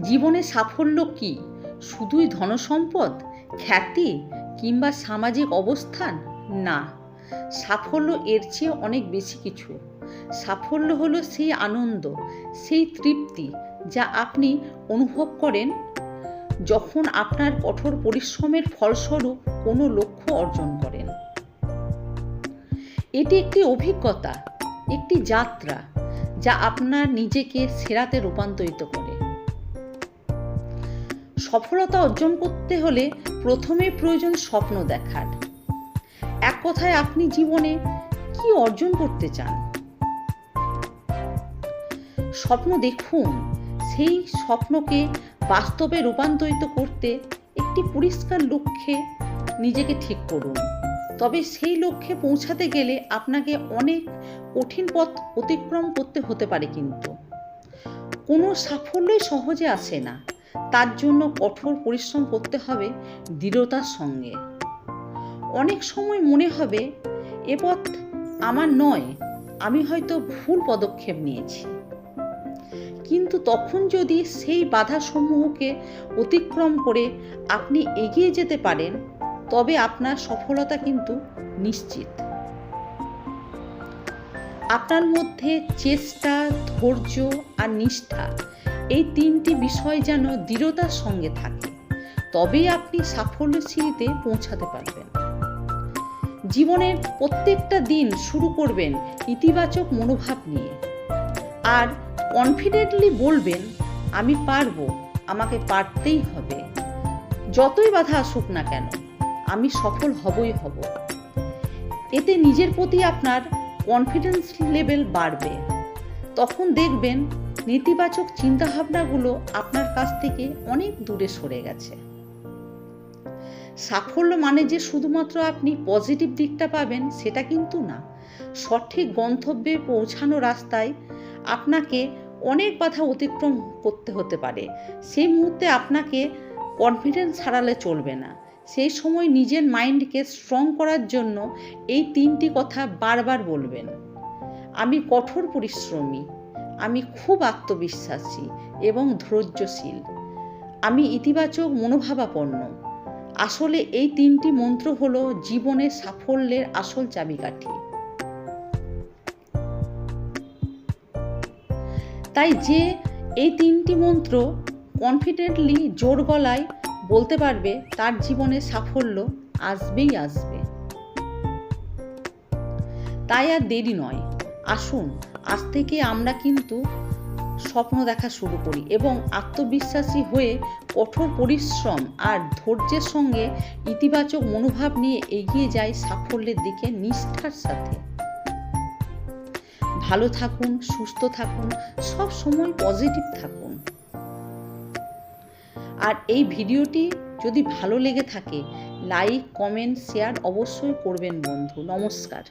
জীবনে সাফল্য কি? শুধুই ধনসম্পদ, খ্যাতি কিংবা সামাজিক অবস্থান? না। সাফল্য এর চেয়ে অনেক বেশি কিছু। সাফল্য হলো সেই আনন্দ, সেই তৃপ্তি যা আপনি অনুভব করেন যখন আপনার কঠোর পরিশ্রমের ফলস্বরূপ কোনো লক্ষ্য অর্জন করেন। এটি একটি অভিজ্ঞতা, একটি যাত্রা যা আপনার নিজেকে সেরাতে রূপান্তরিত করে। সফলতা অর্জন করতে হলে প্রথমে প্রয়োজন স্বপ্ন দেখার। এক কথায় আপনি জীবনে কি অর্জন করতে চান? স্বপ্ন দেখুন, সেই স্বপ্নকে বাস্তবে রূপান্তরিত করতে একটি পরিষ্কার লক্ষ্যে নিজেকে ঠিক করুন। তবে সেই লক্ষ্যে পৌঁছাতে গেলে আপনাকে অনেক কঠিন পথ অতিক্রম করতে হতে পারে কিন্তু। কোনো সাফল্যই সহজে আসে না। তার জন্য কঠোর পরিশ্রম করতে হবে দৃঢ়তার সঙ্গে। অনেক সময় মনে হবে, এ পথ আমার নয়, আমি হয়তো ভুল পদক্ষেপ নিয়েছি। কিন্তু তখন যদি সেই বাধাসমূহকে অতিক্রম করে আপনি এগিয়ে যেতে পারেন, তবে আপনার সফলতা কিন্তু নিশ্চিত। আপনার মধ্যে চেষ্টা, ধৈর্য আর নিষ্ঠা এই তিনটি বিষয় যেন দৃঢ়তার সঙ্গে থাকে, তবেই আপনি সাফল্য সিঁড়িতে পৌঁছাতে পারবেন। জীবনের প্রত্যেকটা দিন শুরু করবেন ইতিবাচক মনোভাব নিয়ে। আর কনফিডেন্টলি বলবেন, আমি পারব, আমাকে পারতেই হবে। যতই বাধা আসুক না কেন, আমি সফল হবই হব। এতে নিজের প্রতি আপনার কনফিডেন্স লেভেল বাড়বে। তখন দেখবেন নেতিবাচক চিন্তাভাবনাগুলো আপনার কাছ থেকে অনেক দূরে সরে গেছে। সাফল্য মানে যে শুধুমাত্র আপনি পজিটিভ দিকটা পাবেন সেটা কিন্তু না। সঠিক গন্তব্যে পৌঁছানো রাস্তায় আপনাকে অনেক বাধা অতিক্রম করতে হতে পারে। সেই মুহূর্তে আপনাকে কনফিডেন্স হারালে চলবে না। সেই সময় নিজের মাইন্ডকে স্ট্রং করার জন্য এই তিনটি কথা বারবার বলবেন। আমি কঠোর পরিশ্রমী। আমি খুব আত্মবিশ্বাসী এবং ধৈর্যশীল। আমি ইতিবাচক মনোভাবাপন্ন। আসলে এই তিনটি মন্ত্র হল জীবনের সাফল্যের আসল চাবিকাঠি। তাই যে এই তিনটি মন্ত্র কনফিডেন্টলি জোর গলায় বলতে পারবে, তার জীবনে সাফল্য আসবেই আসবে। তাই আর দেরি নয়। আসুন, আজ থেকে আমরা কিন্তু স্বপ্ন দেখা শুরু করি এবং আত্মবিশ্বাসী হয়ে কঠোর পরিশ্রম আর ধৈর্যের সঙ্গে ইতিবাচক মনোভাব নিয়ে এগিয়ে যাই সাফল্যের দিকে নিষ্ঠার সাথে। ভালো থাকুন, সুস্থ থাকুন, সব সময় পজিটিভ থাকুন। আর এই ভিডিওটি যদি ভালো লেগে থাকে, লাইক, কমেন্ট, শেয়ার অবশ্যই করবেন বন্ধু। নমস্কার।